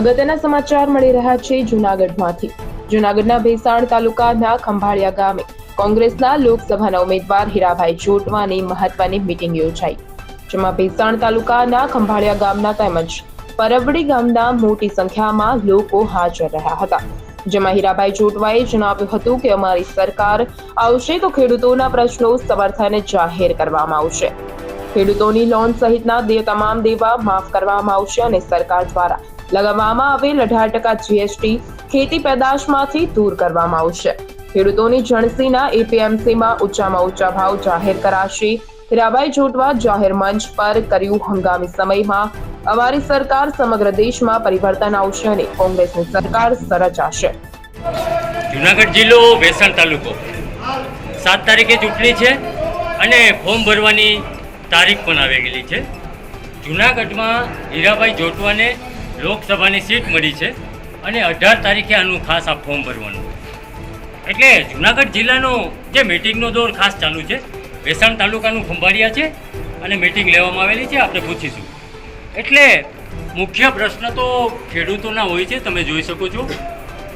અગત્યના સમાચાર મળી રહ્યા છે જૂનાગઢમાંથી. જૂનાગઢના ભેસાણ તાલુકાના ખંભાળિયા ગામે કોંગ્રેસના લોકસભાના ઉમેદવાર હીરાભાઈ જોટવાની મહત્વની મિટિંગ યોજાઈ, જેમાં ભેસાણ તાલુકાના ખંભાળિયા ગામના તેમજ પરવડી ગામના મોટી સંખ્યામાં લોકો હાજર રહ્યા હતા. જેમાં હીરાભાઈ જોટવાએ જણાવ્યું હતું કે અમારી સરકાર આવશે તો ખેડૂતોના પ્રશ્નો સમર્થન જાહેર કરવામાં આવશે. ખેડૂતોની લોન સહિતના તમામ દેવા માફ કરવામાં આવશે અને સરકાર દ્વારા લગાવવામાં આવેલ અઢાર ટકા જીએસટી ખેતી પેદાશમાંથી દૂર કરવામાં આવશે. ખેડૂતોની જણસીના એપીએમસીમાં ઊંચામાં ઊંચા ભાવ જાહેર કરાશે. હીરાભાઈ જોટવા જાહેર મંચ પર કર્યું હંગામી સમયમાં. અમારી સરકાર સમગ્ર દેશમાં પરિવર્તન આવશે અને કોંગ્રેસની સરકાર સરચાશે જુનાગઢ જિલ્લો વેસણ તાલુકો. સાત તારીખે ચૂંટણી છે અને ફોર્મ ભરવાની તારીખ પણ આવી ગયેલી છે. જુનાગઢમાં હીરાભાઈ જોટવાને લોકસભાની સીટ મળી છે અને અઢાર તારીખે આનું ખાસ આ ફોર્મ ભરવાનું. એટલે જુનાગઢ જિલ્લાનો જે મિટિંગનો દોર ખાસ ચાલુ છે વેસાણ તાલુકાનું ખંભાળિયા છે અને મિટિંગ લેવામાં આવેલી છે, આપણે પૂછીશું. એટલે મુખ્ય પ્રશ્ન તો ખેડૂતોના હોય છે, તમે જોઈ શકો છો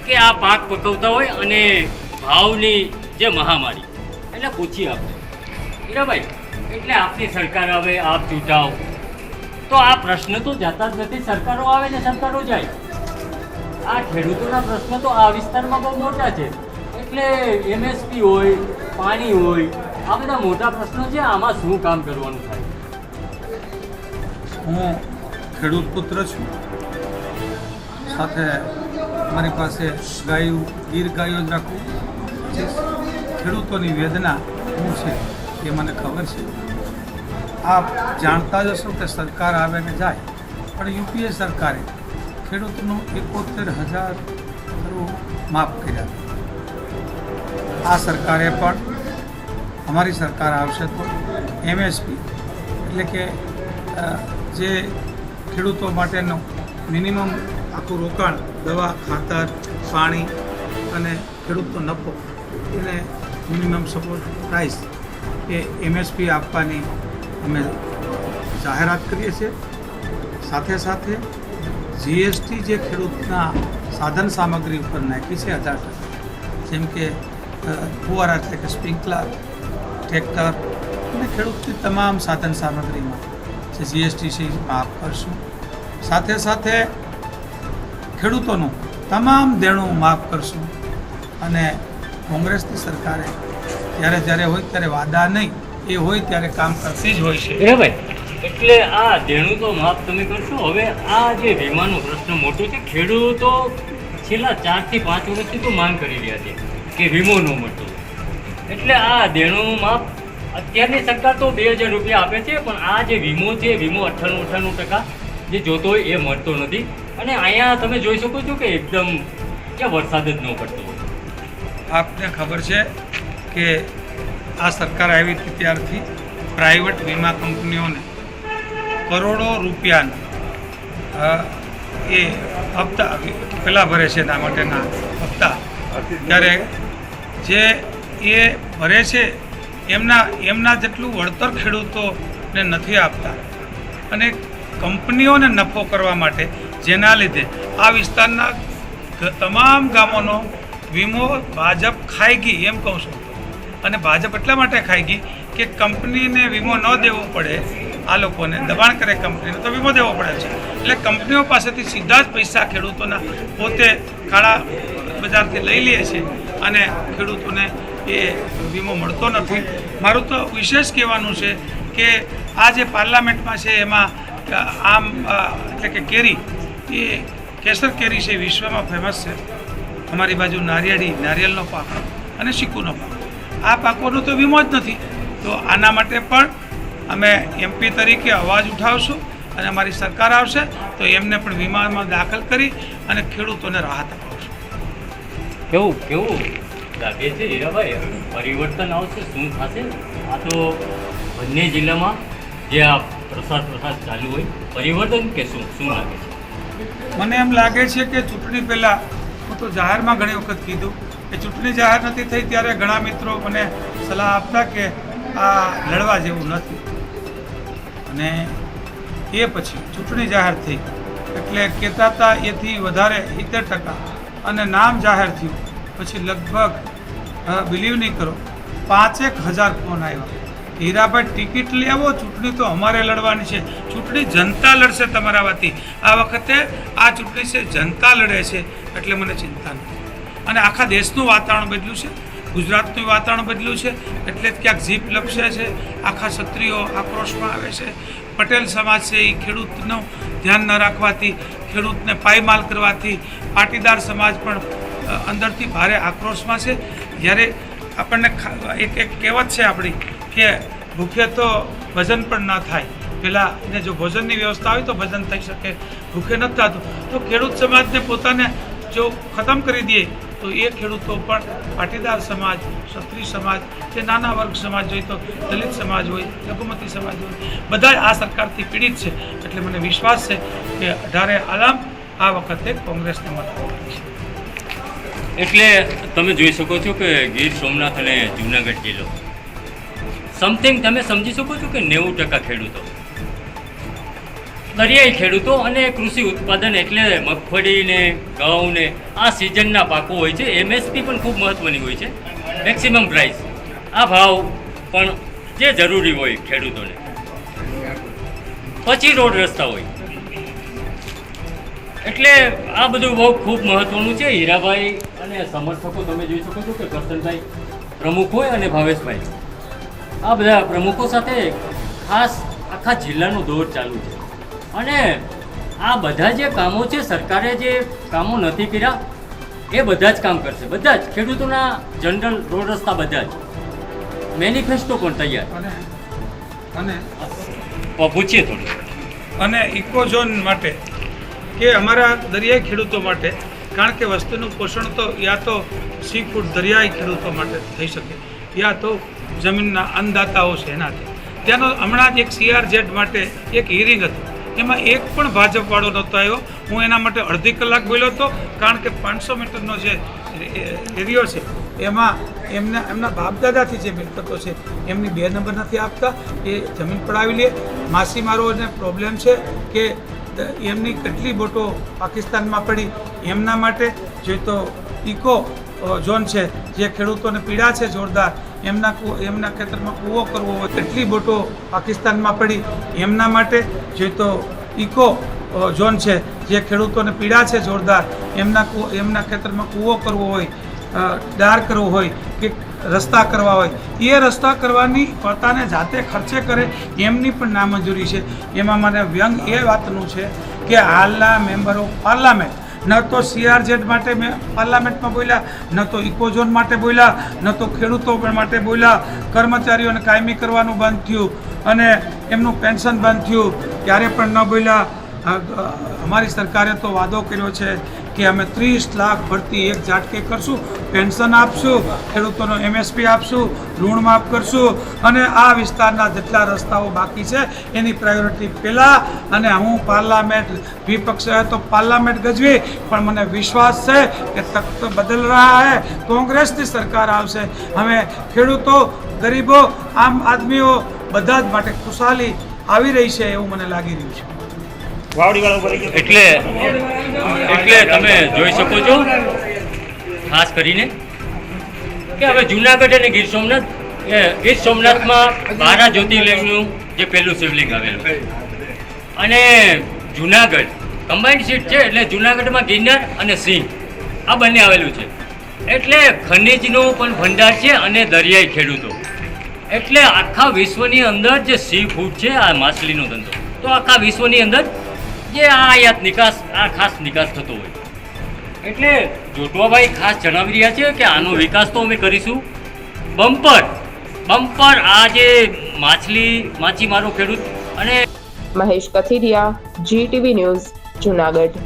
કે આ પાક પકવતા હોય અને ભાવની જે મહામારી. એટલે પૂછીએ આપણે. હીરાભાઈ, એટલે આપની સરકાર આવે આપ ચૂંટાવ. તો આ પ્રશ્ન તો જતા જ નથી. સરકારો આવે ને સરકારો જાય. આ ખેડૂતોના પ્રશ્ન તો આ વિસ્તારમાં બહુ મોટા છે. એટલે એમએસપી હોય, પાણી હોય, આ બધા મોટા પ્રશ્નો છે. આમાં શું કામ કરવાનું થાય? હું ખેડૂત પુત્ર છું. સાથે મારી પાસે ગાયું, ગીર ગાયો જ રાખું. ખેડૂતોની વેદના શું છે એ મને ખબર છે. આપ જાણતા જ હશો કે સરકાર આવે ને જાય, પણ યુપીએ સરકારે ખેડૂતનું એકોતેર હજાર માફ કર્યા. આ સરકારે પણ, અમારી સરકાર આવશે તો એમએસપી, એટલે કે જે ખેડૂતો માટેનું મિનિમમ આખું રોકાણ, દવા, ખાતર, પાણી અને ખેડૂતનો નફો, એને મિનિમમ સપોર્ટ પ્રાઇસ એ એમએસપી આપવાની અમે જાહેરાત કરીએ છીએ. સાથે સાથે જીએસટી જે ખેડૂતના સાધન સામગ્રી ઉપર નાખી છે હજાર ટકા. જેમ કે ફુવારા એટલે કે સ્પ્રિંકલર, ટ્રેક્ટર અને ખેડૂતની તમામ સાધન સામગ્રીમાં જે જીએસટી છે માફ કરશું. સાથે સાથે ખેડૂતોનું તમામ દેણું માફ કરશું. અને કોંગ્રેસની સરકારે જ્યારે જ્યારે હોય ત્યારે વાદા નહીં એ હોય ત્યારે કામ કરતી જ હોય છે. હીરાભાઈ એટલે આ દેણું તો માફ તમે કરશો? હવે આ જે વીમાનો પ્રશ્ન મોટો છે ખેડૂતો છેલ્લા ચારથી પાંચ વર્ષથી તો માંગ કરી રહ્યા છે કે વીમો ન મળતો. એટલે આ દેણું માફ અત્યારની સરકાર તો બે હજાર રૂપિયા આપે છે પણ આ જે વીમો છે વીમો અઠ્ઠાણું અઠ્ઠાણું ટકા જે જોતો હોય એ મળતો નથી. અને અહીંયા તમે જોઈ શકો છો કે એકદમ ક્યાં વરસાદ જ ન પડતો આપને ખબર છે કે આ સરકાર આવી હતી ત્યારથી પ્રાઇવેટ વીમા કંપનીઓને કરોડો રૂપિયાના એ હપ્તા પેલા ભરે છે એના માટેના હપ્તા. ત્યારે જે એ ભરે છે, એમના એમના જેટલું વળતર ખેડૂતોને નથી આપતા. અને કંપનીઓને નફો કરવા માટે, જેના લીધે આ વિસ્તારના તમામ ગામોનો વીમો ભાજપ ખાઈ ગઈ, એમ કહું છું. અને ભાજપ એટલા માટે ખાઈ ગઈ કે કંપનીને વીમો ન દેવો પડે, આ લોકોને દબાણ કરે કંપનીને, તો વીમો દેવો પડે છે. એટલે કંપનીઓ પાસેથી સીધા જ પૈસા ખેડૂતોના પોતે કાળા બજારથી લઈ લે છે અને ખેડૂતોને એ વીમો મળતો નથી. મારું તો વિશેષ કહેવાનું છે કે આ જે પાર્લામેન્ટમાં છે એમાં આમ એટલે કે કેરી, એ કેસર કેરી છે વિશ્વમાં ફેમસ છે. અમારી બાજુ નારિયેળી, નારિયેળનો પાક અને ચીકુનો પાક. આ પાકોનો તો વીમો જ નથી. તો આના માટે પણ અમે એમપી તરીકે અવાજ ઉઠાવશું અને અમારી સરકાર આવશે તો એમને પણ વીમામાં દાખલ કરી અને ખેડૂતોને રાહત અપાવશું. કેવું કેવું? લાગે છે હીરાભાઈ પરિવર્તન આવશે શું થશે? આ તો બંને જિલ્લામાં જે આ પ્રસાદ પ્રસાદ ચાલુ હોય પરિવર્તન કે શું? શું લાગે છે? મને એમ લાગે છે કે ચૂંટણી પહેલાં હું તો જાહેરમાં ઘણી વખત કીધું ચૂંટણી જાહેર નથી થઈ ત્યારે ઘણા મિત્રો મને સલાહ આપતા કે આ લડવા જેવું નથી. અને એ પછી ચૂંટણી જાહેર થઈ એટલે કહેતા હતા એથી વધારે સિત્તેર ટકા અને નામ જાહેર થયું. પછી લગભગ બિલીવ નહીં કરો, પાંચેક હજાર ફોન આવ્યા. હીરાભાઈ ટિકિટ લઈ આવો ચૂંટણી તો અમારે લડવાની છે. ચૂંટણી જનતા લડશે તમારા વતી આ વખતે આ ચૂંટણી છે, જનતા લડે છે, એટલે મને ચિંતા નથી. અને આખા દેશનું વાતાવરણ બદલ્યું છે. ગુજરાતનું વાતાવરણ બદલ્યું છે. એટલે જ ક્યાંક જીપ લપસે છે. આખા ક્ષત્રિયો આક્રોશમાં આવે છે. પટેલ સમાજ છે એ ખેડૂતનું ધ્યાન ન રાખવાથી, ખેડૂતને પાયમાલ કરવાથી, પાટીદાર સમાજ પણ અંદરથી ભારે આક્રોશમાં છે. જ્યારે આપણને એક એક કહેવત છે આપણી કે ભૂખે તો ભજન પણ ન થાય. પહેલાં ને જો ભોજનની વ્યવસ્થા હોય તો ભજન થઈ શકે. ભૂખે નથી થતું. તો ખેડૂત સમાજને પોતાને જો ખતમ કરી દઈએ તો એ ખેડૂતો પણ પાટીદાર સમાજ, ક્ષત્રિય સમાજ કે નાના વર્ગ સમાજ હોય તો દલિત સમાજ હોય લઘુમતી સમાજ હોય બધા આ સરકારથી પીડિત છે. એટલે મને વિશ્વાસ છે કે અઢારે આલામ આ વખતે કોંગ્રેસને મત એટલે તમે જોઈ શકો છો કે ગીર સોમનાથ અને જુનાગઢ જિલ્લો. સમથિંગ તમે સમજી શકો છો કે નેવું ટકા ખેડૂતો? દરિયાઈ ખેડૂતો અને કૃષિ ઉત્પાદન એટલે મગફળીને, ઘઉંને, આ સિઝનના પાકો હોય છે. એમએસપી પણ ખૂબ મહત્ત્વની હોય છે. મેક્સિમમ પ્રાઇસ આ ભાવ પણ જે જરૂરી હોય ખેડૂતોને. પછી રોડ રસ્તા હોય. એટલે આ બધું બહુ ખૂબ મહત્ત્વનું છે. હીરાભાઈ અને સમર્થકો તમે જોઈ શકો છો કે કરશનભાઈ પ્રમુખ હોય અને ભાવેશભાઈ. આ બધા પ્રમુખો સાથે ખાસ આખા જિલ્લાનો દોર ચાલુ છે. અને આ બધા જે કામો છે સરકારે જે કામો નથી કર્યા એ બધા જ કામ કરશે. બધા જ. ખેડૂતોના જનરલ રોડ રસ્તા બધા જ. મેનિફેસ્ટો પણ તૈયાર. અને પૂછીએ થોડું. અને ઇકોઝોન માટે કે અમારા દરિયાઈ ખેડૂતો માટે કારણ કે વસ્તુનું પોષણ તો યા તો સી ફૂડ દરિયાઈ ખેડૂતો માટે થઈ શકે યા તો જમીનના અન્નદાતાઓ છે એનાથી. ત્યાંનો હમણાં જ એક સીઆરઝેડ માટે એક હિયરિંગ હતું. એમાં એક પણ ભાજપવાળો નહોતો આવ્યો. હું એના માટે અડધી કલાક બોલ્યો હતો, કારણ કે પાંચસો મીટરનો જે એરિયો છે, એમાં એમના એમના બાપદાદાથી જે મિલકતો છે, એમની બે નંબર નથી આપતા. એ જમીન પડાવી લે. માછીમારોને પ્રોબ્લેમ છે કે એમની કેટલી બોટો પાકિસ્તાનમાં પડી. એમના માટે જે તો ઇકો ઝોન છે, જે ખેડૂતોને પીડા છે જોરદાર, એમના એમના ખેતરમાં કૂવો કરવો હોય, કેટલી બોટો પાકિસ્તાનમાં પડી, એમના માટે જે તો ઇકો ઝોન છે, જે ખેડૂતોને પીડા છે જોરદાર, એમના એમના ખેતરમાં કૂવો કરવો હોય ડાર કરવો હોય, કે રસ્તા કરવા હોય, એ રસ્તા કરવાની પોતાને જાતે ખર્ચે કરે, એમની પણ નામંજૂરી છે. એમાં મને વ્યંગ એ વાતનું છે કે હાલના મેમ્બરો પાર્લામેન્ટ ન તો સીઆરઝેડ માટે મેં પાર્લામેન્ટમાં બોલ્યા, ન તો ઇકોઝોન માટે બોલ્યા, ન તો ખેડૂતો માટે બોલ્યા. કર્મચારીઓને કાયમી કરવાનું બંધ થયું અને એમનું પેન્શન બંધ થયું. ત્યારે પણ ન બોલ્યા. અમારી સરકારે તો વાદો કર્યો છે. કે અમે ત્રીસ લાખ ભરતી એક ઝાટકે કરશું, પેન્શન આપશું, ખેડૂતોનો એમએસપી આપશું, ઋણ માફ કરશું અને આ વિસ્તારના જેટલા રસ્તાઓ બાકી છે, એની પ્રાયોરિટી પહેલાં અને હું પાર્લામેન્ટ વિપક્ષ તો પાર્લામેન્ટ ગજવી, પણ મને વિશ્વાસ છે કે તખ્ત બદલ રહ્યા હે, કોંગ્રેસની સરકાર આવશે. અમે ખેડૂતો, ગરીબો, આમ આદમીઓ બધા જ માટે ખુશાલી આવી રહી છે એવું મને લાગી રહ્યું છે. એટલે એટલે તમે જોઈ શકો છો, ખાસ કરીને, કે હવે જુનાગઢ અને ગીર સોમનાથ, એ ગીર સોમનાથમાં બારા જ્યોતિર્લિંગનું જે પહેલું શિવલિંગ આવેલું. અને જુનાગઢ કમ્બાઇન્ડ સીટ છે, એટલે જુનાગઢમાં ગિરનાર અને સિંહ, આ બંને આવેલું છે. એટલે ખનિજનો પણ ભંડાર છે અને દરિયાઈ ખેડૂતો. એટલે આખા વિશ્વની અંદર જે સી ફૂડ છે, આ માછલીનો ધંધો. તો આખા વિશ્વની અંદર જે આ આયાત નિકાસ આ ખાસ નિકાસ થતો હોય. એટલે જોટવાભાઈ ખાસ જણાવી રહ્યા છે કે આનો વિકાસ તો અમે કરીશું. બમ્પર. બમ્પર આ જે માછલી માછીમારો ખેડૂત અને મહેશ કથિરિયા જીટીવી ન્યૂઝ જુનાગઢ.